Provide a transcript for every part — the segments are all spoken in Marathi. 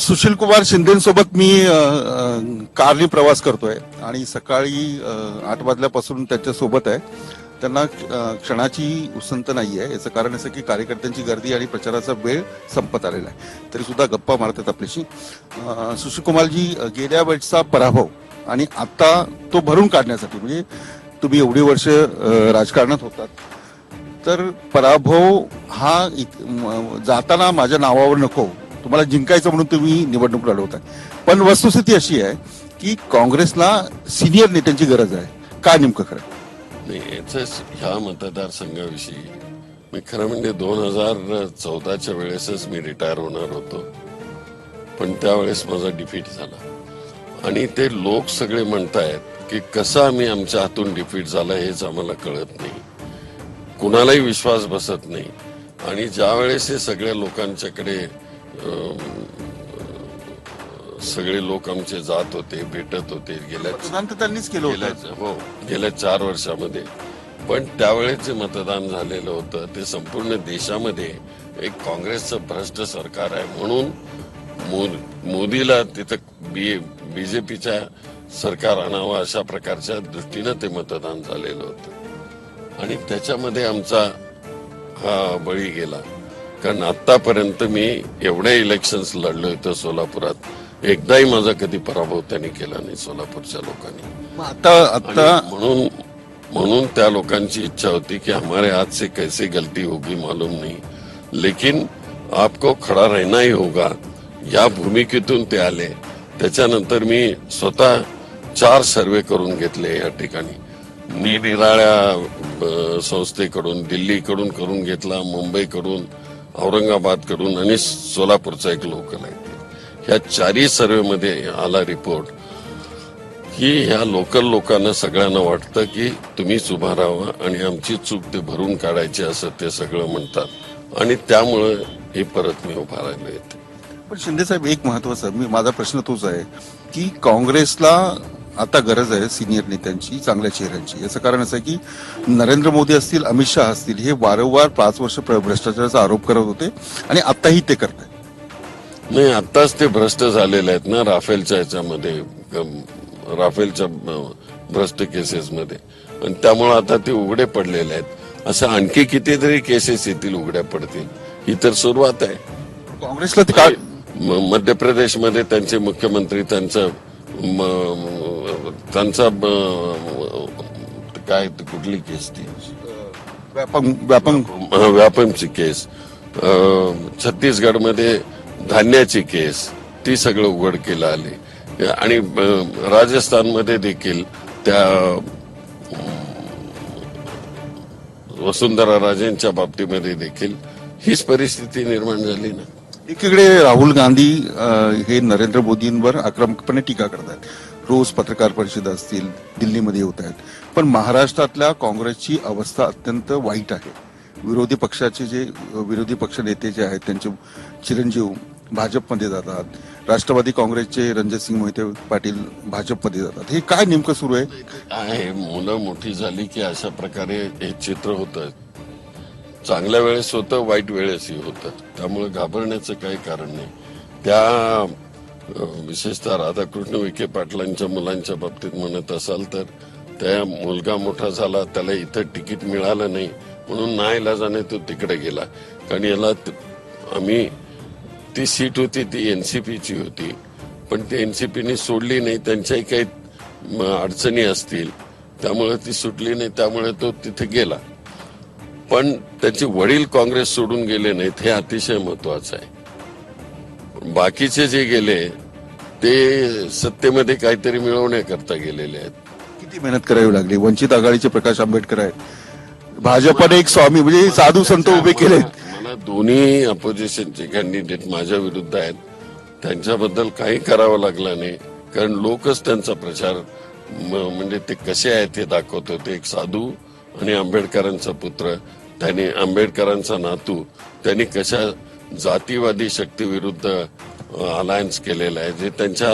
सुशील कुमार शिंदेसोबत मी कारने प्रवास करतोय आणि सकाळी आठ वाजल्यापासून त्यांच्यासोबत आहे. त्यांना क्षणाची उसंत नाही आहे याचं कारण असं की कार्यकर्त्यांची गर्दी आणि प्रचाराचा वेळ संपत आलेला आहे. तरी सुद्धा गप्पा मारतात आपल्याशी. अ, सुशील कुमारजी गेल्या वेळचा पराभव आणि आता तो भरून काढण्यासाठी म्हणजे तुम्ही एवढी वर्ष राजकारणात होतात. तर पराभव हा जाताना माझ्या नावावर नको. तुम्हाला जिंकायचं म्हणून तुम्ही निवडणूक लढवताय. पण वस्तुस्थिती अशी आहे की काँग्रेसला सिनियर नेत्यांची गरज आहे. का नेमकं खरं? नाही याच ह्या मतदारसंघाविषयी मी खरं म्हणजे दोन हजार चौदाच्या वेळेसच मी रिटायर होणार होतो. पण त्यावेळेस माझा डिफीट झाला. आणि ते लोक सगळे म्हणतायत की कसं आम्ही आमच्या हातून डिफीट झाला हेच आम्हाला कळत नाही. कुणालाही विश्वास बसत नाही. आणि ज्या वेळेस हे सगळ्या लोकांच्याकडे सगळे लोक आमचे जात होते भेटत होते गेल्या मतदान तर त्यांनीच केलं गेल्या होतं हो गेल्या चार वर्षामध्ये. पण त्यावेळेस जे मतदान झालेलं होतं ते संपूर्ण देशामध्ये एक काँग्रेसचं भ्रष्ट सरकार आहे म्हणून मो- मोदीला तिथं बी बीजेपीच्या सरकार आणावं अशा प्रकारच्या दृष्टीनं ते मतदान झालेलं होतं. आणि त्याच्यामध्ये आमचा हा बळी गेला. कारण आतापर्यंत मी एवढ्या इलेक्शन्स लढलो होतो सोलापुरात. एकदाही माझा कधी पराभव त्यांनी केला नाही सोलापूरच्या लोकांनी. आता आता म्हणून म्हणून त्या लोकांची इच्छा होती कि हमारे हाथ से कैसे गलती होगी मालूम नहीं. लेकिन आपको खड़ा रहना ही होगा. या भूमिकेतून ते आले. त्याच्यानंतर मी स्वतः चार सर्वे करून घेतले या ठिकाणी. निरनिराळ्या संस्थेकडून दिल्लीकडून करून घेतला मुंबईकडून. औरंगाबादकडून आणि सोलापूरचा एक लोकल आहे ह्या चारही सर्वेमध्ये आला रिपोर्ट की ह्या लोकल लोकांना सगळ्यांना वाटतं की तुम्हीच उभा राहावा आणि आमची चूक ते भरून काढायची असं ते सगळं म्हणतात. आणि त्यामुळं हे परत मी उभा राहिले पण शिंदे साहेब एक महत्वाचं मी माझा प्रश्न तोच आहे की काँग्रेसला आता गरज आहे सिनियर नेत्यांची चांगल्या चेहऱ्यांची. याचं कारण असं आहे की नरेंद्र मोदी असतील अमित शहा असतील हे वारंवार पाच वर्ष भ्रष्टाचाराचा आरोप करत होते आणि आताही ते करत आहेत नाही आताच ते भ्रष्ट झालेले आहेत ना राफेलच्या याच्यामध्ये राफेलच्या भ्रष्ट केसेसमध्ये. आणि त्यामुळे आता ते उघडे पडलेले आहेत. असं आणखी कितीतरी केसेस येतील उघड्या पडतील ही तर सुरुवात आहे. काँग्रेसला मध्य प्रदेशमध्ये त्यांचे मुख्यमंत्री त्यांचं त्यांचा काय कुठली केस ती? व्यापम व्यापम. व्यापमची केस. छत्तीसगडमध्ये धान्याची केस ती सगळं उघडकीला आली. आणि राजस्थानमध्ये देखील त्या वसुंधरा राजेंच्या बाबतीमध्ये देखील हीच परिस्थिती निर्माण झाली ना. एकीकडे राहुल गांधी हे नरेंद्र मोदींवर आक्रमकपणे टीका करतात. रोज पत्रकार परिषद असतील दिल्लीमध्ये होत आहेत. पण महाराष्ट्रातल्या काँग्रेसची अवस्था अत्यंत वाईट आहे. विरोधी पक्षाचे जे विरोधी पक्ष नेते जे आहेत त्यांचे चिरंजीव भाजपमध्ये जातात. राष्ट्रवादी काँग्रेसचे रणजितसिंह मोहिते पाटील भाजपमध्ये जातात. हे काय नेमकं सुरू आहे? आहे मुलं मोठी झाली की अशा प्रकारे हे चित्र होतं. चांगल्या वेळेस होतं वाईट वेळेसही होतं. त्यामुळे घाबरण्याचं काही कारण नाही. त्या विशेषतः राधाकृष्ण विखे पाटलांच्या मुलांच्या बाबतीत म्हणत असाल तर त्या मुलगा मोठा झाला त्याला इथं तिकीट मिळालं नाही म्हणून ना इलाजाने तो तिकडे गेला. कारण याला आम्ही ती सीट होती ती एनसीपीची होती. पण ती एनसीपीने सोडली नाही त्यांच्याही काही म, अडचणी असतील. त्यामुळे ती सुटली नाही त्यामुळे तो तिथे गेला. पण त्याचे वडील काँग्रेस सोडून गेले नाहीत हे अतिशय महत्वाचं आहे. बाकीचे जे गेले ते सत्तेमध्ये काहीतरी मिळवण्याकरता गेलेले आहेत. किती मेहनत करावी लागली? वंचित आघाडीचे प्रकाश आंबेडकर आहेत. भाजपने एक स्वामी म्हणजे साधू संत उभे केलेत. मला दोन्ही अपोजिशनचे कॅन्डिडेट माझ्या विरुद्ध आहेत. त्यांच्याबद्दल काही करावं लागलं नाही. कारण लोकच त्यांचा प्रचार म- म्हणजे ते कसे आहेत हे दाखवत होते एक साधू आणि आंबेडकरांचा पुत्र. त्याने आंबेडकरांचा नातू. त्यांनी कशा जातीवादी शक्तीविरुद्ध अलायन्स केलेला आहे जे त्यांच्या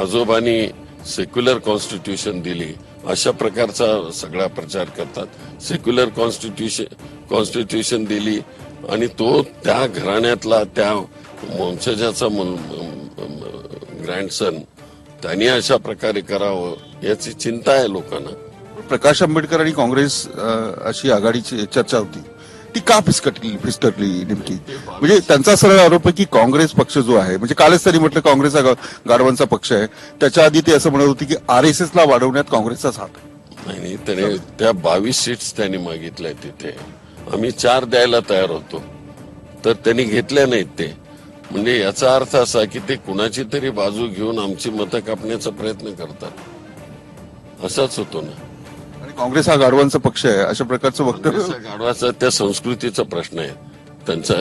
आजोबांनी सेक्युलर कॉन्स्टिट्यूशन दिली अशा प्रकारचा सगळा प्रचार करतात. सेक्युलर कॉन्स्टिट्यूशन कॉन्स्टिट्यूशन दिली आणि तो त्या घराण्यातला त्या वंशजाचा ग्रँडसन त्यांनी अशा प्रकारे करावं याची चिंता आहे लोकांना. प्रकाश आंबेडकर आणि काँग्रेस अशी आघाडीची चर्चा होती. ती का फिसकटली फिसकटली नेमकी? म्हणजे त्यांचा सरळ आरोप आहे की काँग्रेस पक्ष जो आहे म्हणजे कालच त्यांनी म्हटलं काँग्रेस हा गारवांचा पक्ष आहे. त्याच्या आधी ते असं म्हणत होते की आर एस एसला वाढवण्यात काँग्रेसचाच हात नाही नाही, त्याने त्या बावीस सीट्स त्यांनी मागितल्या तिथे. आम्ही चार द्यायला तयार होतो. तर त्यांनी घेतल्या नाहीत ते. म्हणजे याचा अर्थ असा की ते कुणाची तरी बाजू घेऊन आमची मतं कापण्याचा प्रयत्न करतात. असाच होतो ना. आणि काँग्रेस हा गाढवांचा पक्ष आहे अशा प्रकारचं वक्तव्य गाढवाचा त्या संस्कृतीचा प्रश्न आहे. त्यांचा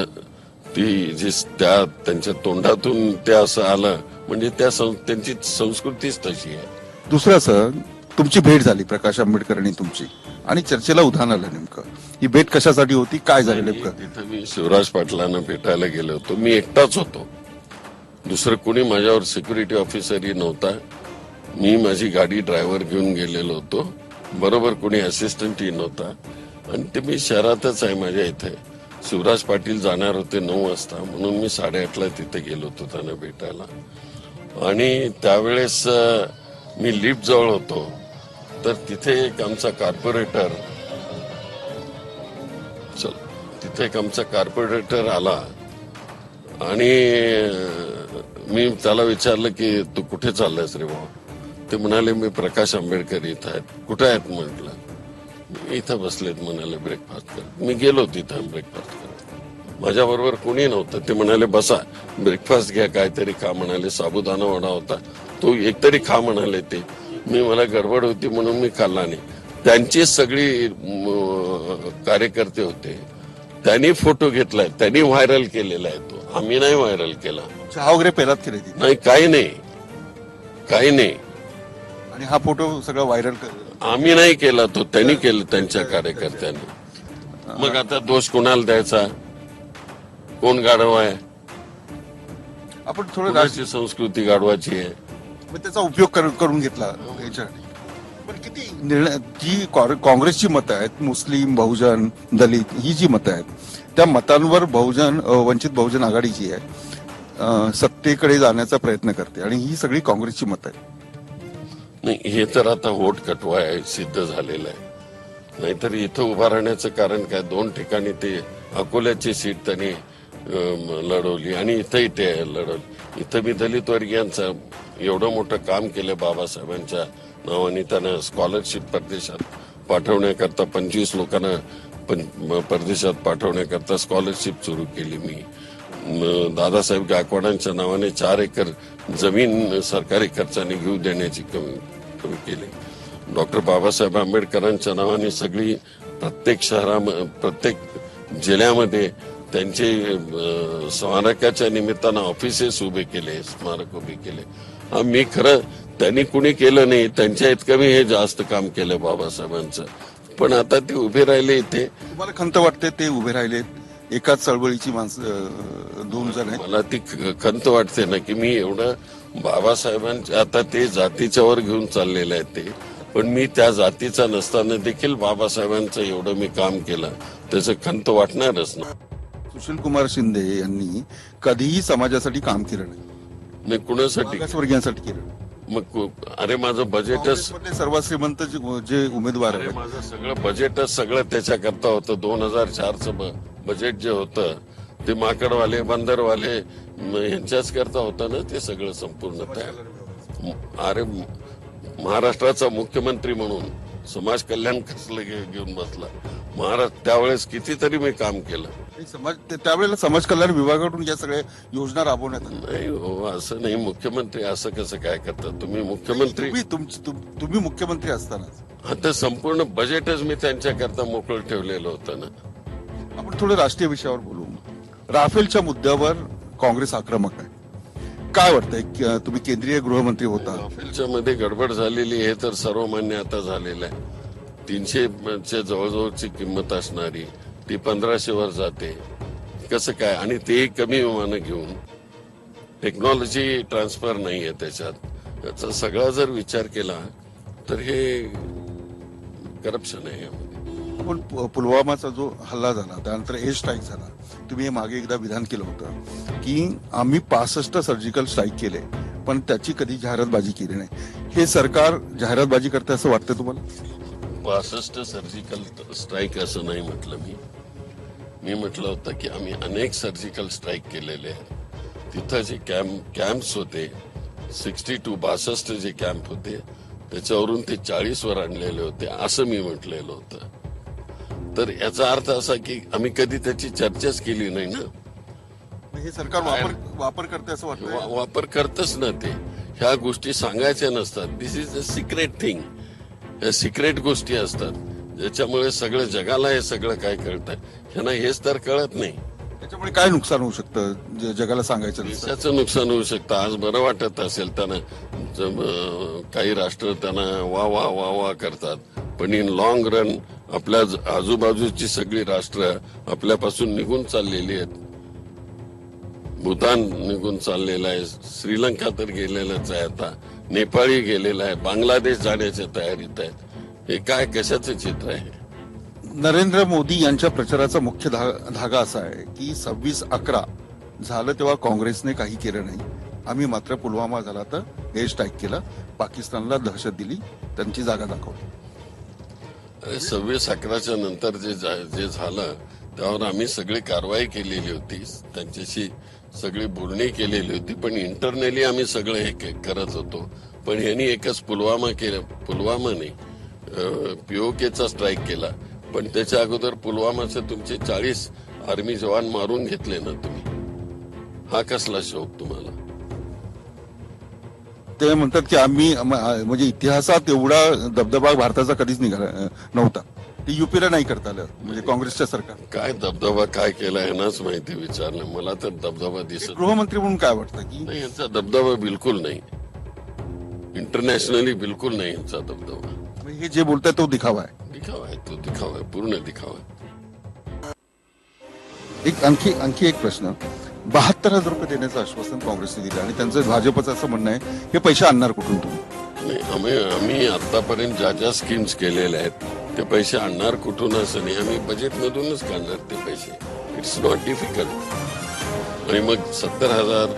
ती जी त्या त्यांच्या तोंडातून ते असं आलं म्हणजे त्या त्यांची संस्कृतीच तशी आहे. दुसरं असं तुमची भेट झाली प्रकाश आंबेडकर आणि तुमची. आणि चर्चेला उधाण आलं नेमकं. ही भेट कशासाठी होती काय झालं नेमकं? तिथं मी शिवराज पाटलांना भेटायला गेलो होतो. मी एकटाच होतो. दुसरं कोणी माझ्यावर सिक्युरिटी ऑफिसरही नव्हता. मी माझी गाडी ड्रायव्हर घेऊन गेलेलो होतो. बरोबर कोणी असिस्टंटही नव्हता. आणि ते मी शहरातच आहे माझ्या इथे. शिवराज पाटील जाणार होते नऊ वाजता म्हणून मी साडेआठला तिथे गेलो होतो त्यांना भेटायला. आणि त्यावेळेस मी लिफ्ट जवळ होतो. तर तिथे एक आमचा कार्पोरेटर चल तिथे एक आमचा कार्पोरेटर आला. आणि मी त्याला विचारलं की तू कुठे चाललायस रे भाऊ ते म्हणाले मी प्रकाश आंबेडकर इथं आहेत. कुठे आहेत? म्हटलं. इथं बसलेत म्हणाले ब्रेकफास्ट कर मी गेलो तिथं ब्रेकफास्ट करत. माझ्या बरोबर कोणी नव्हतं. ते म्हणाले बसा ब्रेकफास्ट घ्या काहीतरी खा म्हणाले साबुदाणा वडा होता. तो एकतरी खा म्हणाले ते. मी मला गडबड होती म्हणून मी खाल्ला नाही. त्यांची सगळी कार्यकर्ते होते. त्यांनी फोटो घेतलाय त्यांनी व्हायरल केलेला आहे तो. आम्ही नाही व्हायरल केला. चहा वगैरे पेलात केले नाही काही नाही. काही नाही. आणि हा फोटो सगळा व्हायरल आम्ही नाही केला तो त्यांनी केलं त्यांच्या कार्यकर्त्यांनी. मग आता दोष कोणाला द्यायचा? कोण गाढव आहे? आपण थोडं राज- कोणाची संस्कृती गाढवाची आहे? मग त्याचा उपयोग कर- करून घेतला याच्यासाठी. पण किती निर्णय जी काँग्रेसची मतं आहेत मुस्लिम बहुजन दलित ही जी मतं आहेत त्या मतांवर बहुजन वंचित बहुजन आघाडी जी आहे सत्तेकडे जाण्याचा प्रयत्न करते आणि ही सगळी काँग्रेसची मतं आहेत. नाही हे तर आता वोट कटवाय सिद्ध झालेलं आहे. नाहीतर इथं उभा राहण्याचं कारण काय? दोन ठिकाणी ते अकोल्याची सीट त्यांनी लढवली आणि इथंही ते लढवली. इथं मी दलित वर्गीयांचं एवढं मोठं काम केलं बाबासाहेबांच्या नावाने त्यांना स्कॉलरशिप परदेशात पाठवण्याकरता पंचवीस लोकांना पं- परदेशात पाठवण्याकरता स्कॉलरशिप सुरू केली मी दादासाहेब गायकवाडांच्या नावाने चार एकर जमीन सरकारी खर्चाने घेऊ देण्याची कमी केली. डॉक्टर बाबासाहेब आंबेडकरांच्या नावाने सगळी प्रत्येक शहरा प्रत्येक जिल्ह्यामध्ये त्यांचे स्मारकाच्या निमित्तानं ऑफिसेस उभे केले स्मारक उभे केले. हा मी खरं त्यांनी कुणी केलं नाही त्यांच्या इतकं मी हे जास्त काम केलं बाबासाहेबांचं. पण आता ते उभे राहिले इथे. तुम्हाला खंत वाटते ते उभे राहिलेत एकाच चळवळीची माणसं दोन जण मला ती खंत वाटते ना की मी एवढं बाबासाहेबांच्या आता ते जातीच्या वर घेऊन चाललेले आहेत ते. पण मी त्या जातीचा नसताना देखील बाबासाहेबांचं एवढं मी काम केलं. त्याचं खंत वाटणारच ना. सुशील कुमार शिंदे यांनी कधीही समाजासाठी काम केलं नाही. नाही कुणासाठी? मागासवर्गीयांसाठी केलं. मग अरे माझं बजेटच काँग्रेसमधले सर्वात श्रीमंत जे- जे उमेदवार आहेत. माझं सगळं बजेटच सगळं त्याच्याकरता होतं. दोन हजार चारचं बजेट जे होतं ते माकडवाले बंदरवाले यांच्याच करता होतं ना ते सगळं संपूर्ण तयार. अरे महाराष्ट्राचा मुख्यमंत्री म्हणून समाज कल्याण कसलं घेऊन बसला. महाराष्ट्र त्यावेळेस कितीतरी मी काम केलं. समाज त्यावेळेला समाज कल्याण विभागाकडून या सगळ्या योजना राबवण्यात नाही हो असं नाही मुख्यमंत्री असं कसं काय करतात? तुम्ही मुख्यमंत्री तुम्ही तुम- तुम- तुम्ही मुख्यमंत्री असताना. आता संपूर्ण बजेटच मी त्यांच्याकरता मोकळं ठेवलेलं होतं ना. आपण थोडं राष्ट्रीय विषयावर बोलू. राफेलच्या मुद्द्यावर काँग्रेस आक्रमक आहे. काय वाटतंय? की, तुम्ही केंद्रीय गृहमंत्री होता. राफेलच्या मध्ये गडबड झालेली हे तर सर्वमान्य आता झालेलं आहे. तीनशे च्या जवळजवळची किंमत असणारी ती पंधराशे वर जाते. कसं काय? आणि ते कमी विमानं घेऊन टेक्नॉलॉजी ट्रान्सफर नाहीये त्याच्यात. याचा सगळा जर विचार केला तर हे करप्शन आहे. पण पु- पुलवामाचा जो हल्ला झाला त्यानंतर एअर स्ट्राईक झाला तुम्ही हे मागे एकदा विधान केलं होतं की आम्ही पासष्ट सर्जिकल स्ट्राईक केले पण त्याची कधी जाहिरातबाजी केली नाही. हे सरकार जाहिरातबाजी करते असं वाटतं तुम्हाला? पासष्ट सर्जिकल स्ट्राईक असं नाही म्हटलं मी. मी म्हटलं होतं की आम्ही अनेक सर्जिकल स्ट्राईक केलेले आहेत. तिथं जे कॅम्प कॅम्प्स होते सिक्स्टी टू बासष्ट जे कॅम्प होते त्याच्यावरून ते चाळीसवर आणलेले होते असं मी म्हटलेलं होतं. तर याचा अर्थ असा की आम्ही कधी त्याची चर्चाच केली नाही ना. हे सरकार वापर वापर करते असं वाटतं वा- वापर करतच ना ते. ह्या गोष्टी सांगायच्या नसतात. This is a secret thing ह्या सिक्रेट गोष्टी असतात. ज्याच्यामुळे सगळं जगाला हे सगळं काय कळतं. ह्यांना हेच तर कळत नाही. त्याच्यामुळे काय नुकसान होऊ शकतं? जगाला सांगायचं देशाचं नुकसान होऊ शकतं. आज बरं वाटत असेल त्यांना. काही राष्ट्र त्यांना वा वा वा वा करतात. पण इन लॉंग रन आपल्या आजूबाजूची सगळी राष्ट्र आपल्यापासून निघून चाललेली आहेत. भूतान निघून चाललेलं आहे श्रीलंका तर गेलेलंच आहे आता. नेपाळी गेलेला आहे बांगलादेश जाण्याच्या तयारीत आहेत. हे काय कशाचं चित्र आहे? नरेंद्र मोदी यांच्या प्रचाराचा मुख्य धा- धागा असा आहे की सव्वीस अकरा झालं तेव्हा काँग्रेसने काही केलं नाही. आम्ही मात्र पुलवामा झाला तर एअर स्ट्राईक केलं पाकिस्तानला दहशत दिली त्यांची जागा दाखवली. सव्वीस अकराच्या नंतर जे जा- जे झालं त्यावर आम्ही सगळी कारवाई केलेली होती. त्यांच्याशी सगळी बोलणी केलेली होती. पण इंटरनली आम्ही सगळं हे के- करत होतो. पण यांनी एकच पुलवामा केलं पुलवामाने पीओकेचा स्ट्राईक केला. पण त्याच्या अगोदर पुलवामाचे तुमचे चाळीस आर्मी जवान मारून घेतले ना तुम्ही. हा कसला शौक तुम्हाला? ते म्हणतात की आम्ही म्हणजे इतिहासात एवढा दबदबा भारताचा कधीच निघाला नव्हता. ते युपीला नाही करता आलं म्हणजे काँग्रेसच्या सरकार. काय दबदबा काय केला यांनाच माहिती विचारलं. मला तर दबदबा दिसत गृहमंत्री म्हणून काय वाटतं की? नाही यांचा दबदबा बिलकुल नाही. इंटरनॅशनली बिलकुल नाही यांचा दबदबा. हे जे बोलताय तो दिखावा आहे. दिखावा आहे तो दिखावा आहे पूर्ण दिखावा आहे. एक आणखी आणखी एक प्रश्न. बहात्तर हजार रुपये देण्याचं आश्वासन काँग्रेसने दिलं आणि त्यांचं भाजपचं असं म्हणणं आहे हे पैसे आणणार कुठून तुम्ही? नाही आम्ही आम्ही आतापर्यंत ज्या ज्या स्कीम्स केलेल्या आहेत ते पैसे आणणार कुठून असं नाही. आम्ही बजेटमधूनच काढणार ते पैसे. इट्स नॉट डिफिकल्ट आणि मग सत्तर हजार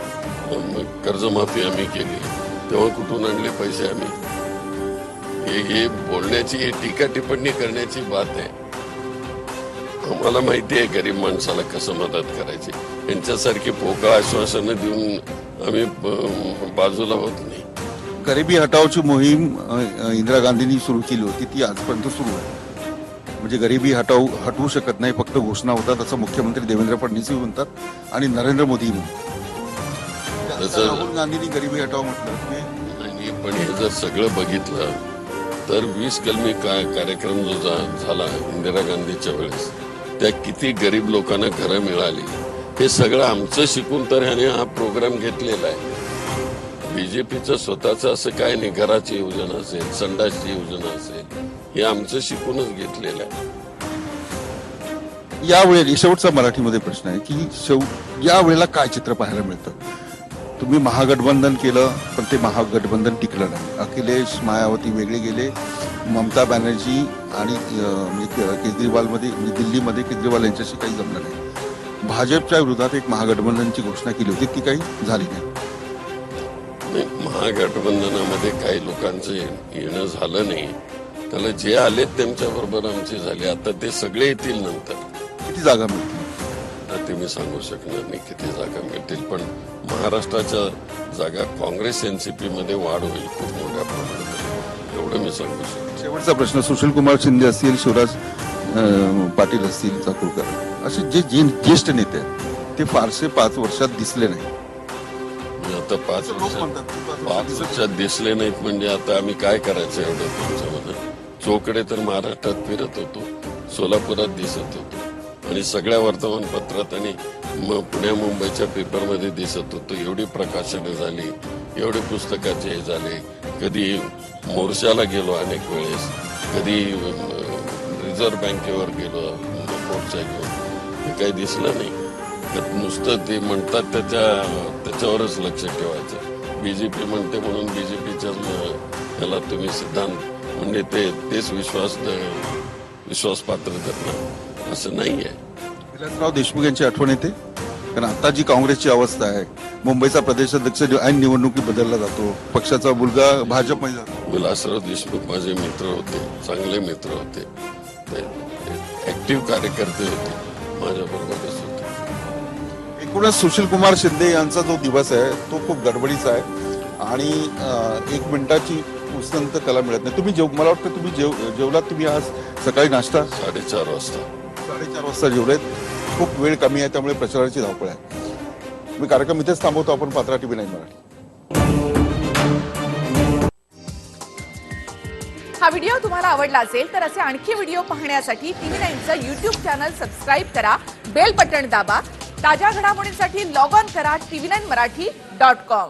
मग कर्जमाफी आम्ही केली. तेव्हा कुठून आणले पैसे आम्ही? हे हे बोलण्याची हे टीका टिप्पणी करण्याची बात आहे. आम्हाला माहिती आहे गरीब माणसाला कसं मदत करायची? यांच्यासारखी पोकळ आश्वासनं देऊन आम्ही बाजूला होत नाही. गरिबी हटावची मोहीम इंदिरा गांधींनी सुरू केली होती ती आजपर्यंत सुरू आहे. म्हणजे गरिबी हटाव हटवू शकत नाही फक्त घोषणा होतात असं मुख्यमंत्री देवेंद्र फडणवीस म्हणतात आणि नरेंद्र मोदी म्हणतात. राहुल गांधींनी गरिबी हटाव म्हटलं. आणि पण हे जर सगळं बघितलं तर वीस कलमी कार्यक्रम जो झाला इंदिरा गांधीच्या वेळेस त्या किती गरीब लोकांना घरं मिळाली. हे सगळं आमचं शिकून तर ह्याने हा प्रोग्राम घेतलेला आहे. बीजेपीचं स्वतःचं असं काय नाही घराची योजना असेल संडासची योजना असेल हे आमचं शिकूनच घेतलेलं आहे. यावेळी शेवटचा मराठीमध्ये प्रश्न आहे की शेव यावेळेला काय चित्र पाहायला मिळतं? तुम्ही महागठबंधन केलं पण ते महागठबंधन टिकलं नाही. अखिलेश मायावती वेगळे गेले ममता बॅनर्जी आणि म्हणजे केजरीवालमध्ये दिल्लीमध्ये केजरीवाल यांच्याशी काही जमलं नाही. भाजपच्या विरोधात एक महागठबंधनची घोषणा केली होती ती काही झाली नाही. महागठबंधनामध्ये काही लोकांचं येणं झालं नाही. त्याला जे आलेत त्यांच्या बरोबर आमचे झाले. आता ते सगळे येतील नंतर. किती जागा मिळतील? आता ते मी सांगू शकणार नाही किती जागा मिळतील पण महाराष्ट्राच्या जागा काँग्रेस एनसीपी मध्ये वाढ होईल खूप मोठ्या प्रमाणात एवढं मी सांगू शकतो. शेवटचा प्रश्न सुशील कुमार शिंदे असतील शिवराज अं, पाटील असतील चाकूरकर. असे जे जे ज्येष्ठ नेते आहेत ते फारसे पाच वर्षात दिसले नाही मी आता पाच वर्षात पाच वर्षात वर्षात दिसले नाहीत म्हणजे आता आम्ही काय करायचं एवढं तुमच्यामध्ये? चोकडे तर महाराष्ट्रात फिरत होतो सोलापुरात दिसत होतो आणि सगळ्या वर्तमानपत्रात आणि म- पुण्या मुंबईच्या पेपरमध्ये दिसत होतो एवढी प्रकाशनं झाली एवढे पुस्तकाचे हे झाले कधी मोर्चाला गेलो अनेक वेळेस. कधी रिझर्व्ह बँकेवर गेलो मोर्चा घेऊन. काही दिसलं नाही. तर नुसतं ते म्हणतात त्याच्या त्याच्यावरच लक्ष ठेवायचं. बीजेपी म्हणते म्हणून बीजेपीच्या त्याला तुम्ही सिद्धांत म्हणजे ते तेच विश्वास विश्वासपात्र धरणं. असं नाहीये. विलासराव देशमुख यांची आठवण येते? कारण आता जी काँग्रेसची अवस्था आहे मुंबईचा प्रदेशाध्यक्ष ऐन निवडणुकी बदलला जातो पक्षाचा मुलगा भाजपमध्ये जातो. विलासराव देशमुख माझे मित्र होते चांगले मित्र होते. ते ऍक्टिव्ह कार्यकर्ते होते माझ्या बरोबरच होते. एकूणच सुशील कुमार शिंदे यांचा जो दिवस आहे तो खूप गडबडीचा आहे. आणि एक मिनिटाची उसंत त्याला मिळत नाही. तुम्ही जेव मला वाटतं तुम्ही जेव जेवलात तुम्ही आज सकाळी नाश्ता? साडेचार वाजता. साडेचार वाजता जेवलेत. खूप वेळ कमी आहे त्यामुळे प्रचाराची धावपळ आहे. मी कार्यक्रम इथेच थांबवतो आपण पात्रा टीव्ही नाही मराठी. हा व्हिडिओ तुम्हाला आवडला असेल तर असे आणखी व्हिडिओ पाहण्यासाठी टीव्ही नाईनचं युट्यूब चॅनल सबस्क्राईब करा बेल बटन दाबा ताज्या घडामोडींसाठी लॉग ऑन करा TV nine Marathi dot com.